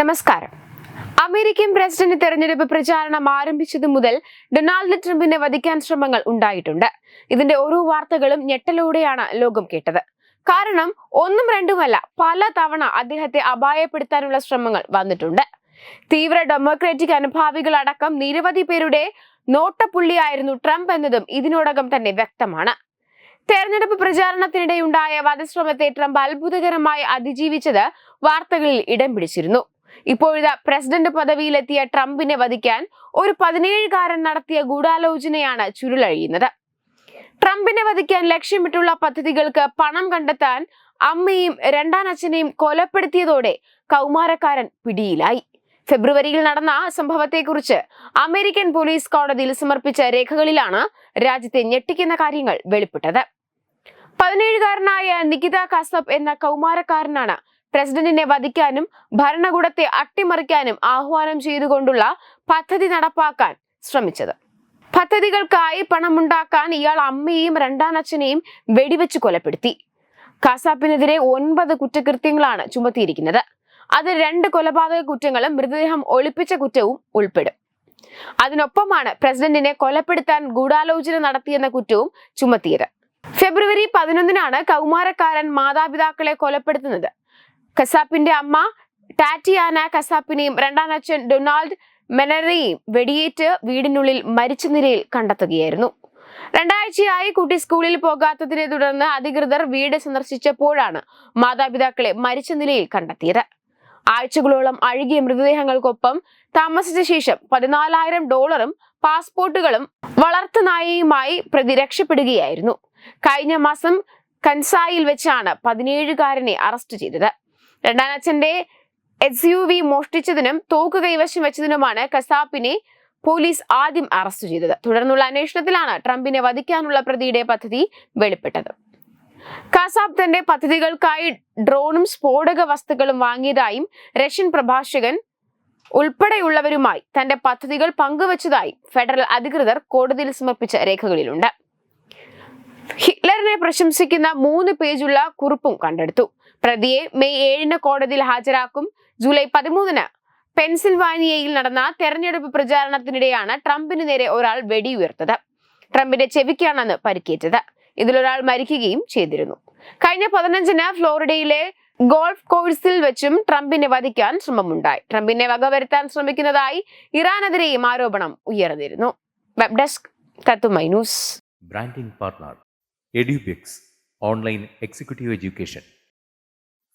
നമസ്കാരം. American president തെരഞ്ഞെടുപ്പ് പ്രചാരണം ആരംഭിച്ചതു മുതൽ ഡൊണാൾഡ് ട്രംപിനെ വധിക്കാൻ ശ്രമങ്ങൾ ഉണ്ടായിട്ടുണ്ട്. ഇതിന്റെ ഓരോ വാർത്തകളും ഞെട്ടലോടെയാണ് ലോകം കേട്ടത്. കാരണം ഒന്നും രണ്ടുമല്ല പല തവണ അദ്ദേഹത്തെ അപായപ്പെടുത്താനുള്ള ശ്രമങ്ങൾ വന്നിട്ടുണ്ട്. തീവ്ര ഡെമോക്രാറ്റിക് അനുഭാവികൾ അടക്കം നിരവധി പേരുടെ നോട്ടപ്പുള്ളിയായിരുന്നു ട്രംപ് എന്നതും ഇതിനോടകം തന്നെ വ്യക്തമാണ്. തെരഞ്ഞെടുപ്പ് പ്രചാരണത്തിനിടെയുണ്ടായ വധശ്രമത്തെ ട്രംപ് അത്ഭുതകരമായി അതിജീവിച്ചത് വാർത്തകളിൽ ഇടം പിടിച്ചിരുന്നു. ഇപ്പോഴിതാ പ്രസിഡന്റ് പദവിയിലെത്തിയ ട്രംപിനെ വധിക്കാൻ ഒരു പതിനേഴുകാരൻ നടത്തിയ ഗൂഢാലോചനയാണ് ചുരുളഴിയുന്നത്. ട്രംപിനെ വധിക്കാൻ ലക്ഷ്യമിട്ടുള്ള പദ്ധതികൾക്ക് പണം കണ്ടെത്താൻ അമ്മയും രണ്ടാനച്ഛനെയും കൊലപ്പെടുത്തിയതോടെ കൗമാരക്കാരൻ പിടിയിലായി. ഫെബ്രുവരിയിൽ നടന്ന സംഭവത്തെക്കുറിച്ച് അമേരിക്കൻ പോലീസ് കോടതിയിൽ സമർപ്പിച്ച രേഖകളിലാണ് രാജ്യത്തെ ഞെട്ടിക്കുന്ന കാര്യങ്ങൾ വെളിപ്പെട്ടത്. പതിനേഴുകാരനായ നികിത കസബ് എന്ന കൗമാരക്കാരനാണ് പ്രസിഡന്റിനെ വധിക്കാനും ഭരണകൂടത്തെ അട്ടിമറിക്കാനും ആഹ്വാനം ചെയ്തുകൊണ്ടുള്ള പദ്ധതി നടപ്പാക്കാൻ ശ്രമിച്ചത്. പദ്ധതികൾക്കായി പണമുണ്ടാക്കാൻ ഇയാൾ അമ്മയെയും രണ്ടാനച്ഛനെയും വെടിവെച്ച് കൊലപ്പെടുത്തി. കസാപ്പിനെതിരെ ഒൻപത് കുറ്റകൃത്യങ്ങളാണ് ചുമത്തിയിരിക്കുന്നത്. അത് രണ്ട് കൊലപാതക കുറ്റങ്ങളും മൃതദേഹം ഒളിപ്പിച്ച കുറ്റവും ഉൾപ്പെടും. അതിനൊപ്പമാണ് പ്രസിഡന്റിനെ കൊലപ്പെടുത്താൻ ഗൂഢാലോചന നടത്തിയെന്ന കുറ്റവും ചുമത്തിയത്. ഫെബ്രുവരി പതിനൊന്നിനാണ് കൗമാരക്കാരൻ മാതാപിതാക്കളെ കൊലപ്പെടുത്തുന്നത്. കസാപ്പിന്റെ അമ്മ ടാറ്റിയാന കസാപ്പിനെയും രണ്ടാം അച്ഛൻ ഡൊണാൾഡ് മെനറയെയും വെടിയേറ്റ് വീടിനുള്ളിൽ മരിച്ച നിലയിൽ കണ്ടെത്തുകയായിരുന്നു. രണ്ടാഴ്ചയായി കുട്ടി സ്കൂളിൽ പോകാത്തതിനെ തുടർന്ന് അധികൃതർ വീട് സന്ദർശിച്ചപ്പോഴാണ് മാതാപിതാക്കളെ മരിച്ച നിലയിൽ കണ്ടെത്തിയത്. ആഴ്ചകളോളം അഴുകിയ മൃതദേഹങ്ങൾക്കൊപ്പം താമസിച്ച ശേഷം പതിനാലായിരം ഡോളറും പാസ്പോർട്ടുകളും വളർത്തുനായയുമായി പ്രതി രക്ഷപ്പെടുകയായിരുന്നു. കഴിഞ്ഞ മാസം കൻസായിൽ വെച്ചാണ് പതിനേഴുകാരനെ അറസ്റ്റ് ചെയ്തത്. രണ്ടാനച്ഛന്റെ എസ് യു വി മോഷ്ടിച്ചതിനും തോക്ക് കൈവശം വെച്ചതിനുമാണ് കസാപ്പിനെ പോലീസ് ആദ്യം അറസ്റ്റ് ചെയ്തത്. തുടർന്നുള്ള അന്വേഷണത്തിലാണ് ട്രംപിനെ വധിക്കാനുള്ള പ്രതിയുടെ പദ്ധതി വെളിപ്പെട്ടത്. കസാബ് തന്റെ പദ്ധതികൾക്കായി ഡ്രോണും സ്ഫോടക വസ്തുക്കളും വാങ്ങിയതായും റഷ്യൻ പ്രഭാഷകൻ ഉൾപ്പെടെയുള്ളവരുമായി തന്റെ പദ്ധതികൾ പങ്കുവച്ചതായും ഫെഡറൽ അധികൃതർ കോടതിയിൽ സമർപ്പിച്ച രേഖകളിലുണ്ട്. ഹിറ്റ്ലറിനെ പ്രശംസിക്കുന്ന മൂന്ന് പേജുള്ള കുറിപ്പും കണ്ടെടുത്തു. പ്രതിയെ മെയ് ഏഴിന് കോടതിയിൽ ഹാജരാക്കും. ജൂലൈ പതിമൂന്നിന് പെൻസിൽവാനിയയിൽ നടന്ന തെരഞ്ഞെടുപ്പ് പ്രചാരണത്തിനിടെയാണ് ട്രംപിന് നേരെ ഒരാൾ വെടിയുയർത്തത്. ട്രംപിന്റെ ചെവിക്കാണെന്ന് പരിക്കേറ്റത്. ഇതിലൊരാൾ മരിക്കുകയും ചെയ്തിരുന്നു. കഴിഞ്ഞ പതിനഞ്ചിന് ഫ്ലോറിഡയിലെ ഗോൾഫ് കോഴ്സിൽ വെച്ചും ട്രംപിനെ വധിക്കാൻ ശ്രമമുണ്ടായി. ട്രംപിനെ വകവരുത്താൻ ശ്രമിക്കുന്നതായി ഇറാനെതിരെയും ആരോപണം ഉയർന്നിരുന്നു. Web desk branding partner Edubix online executive education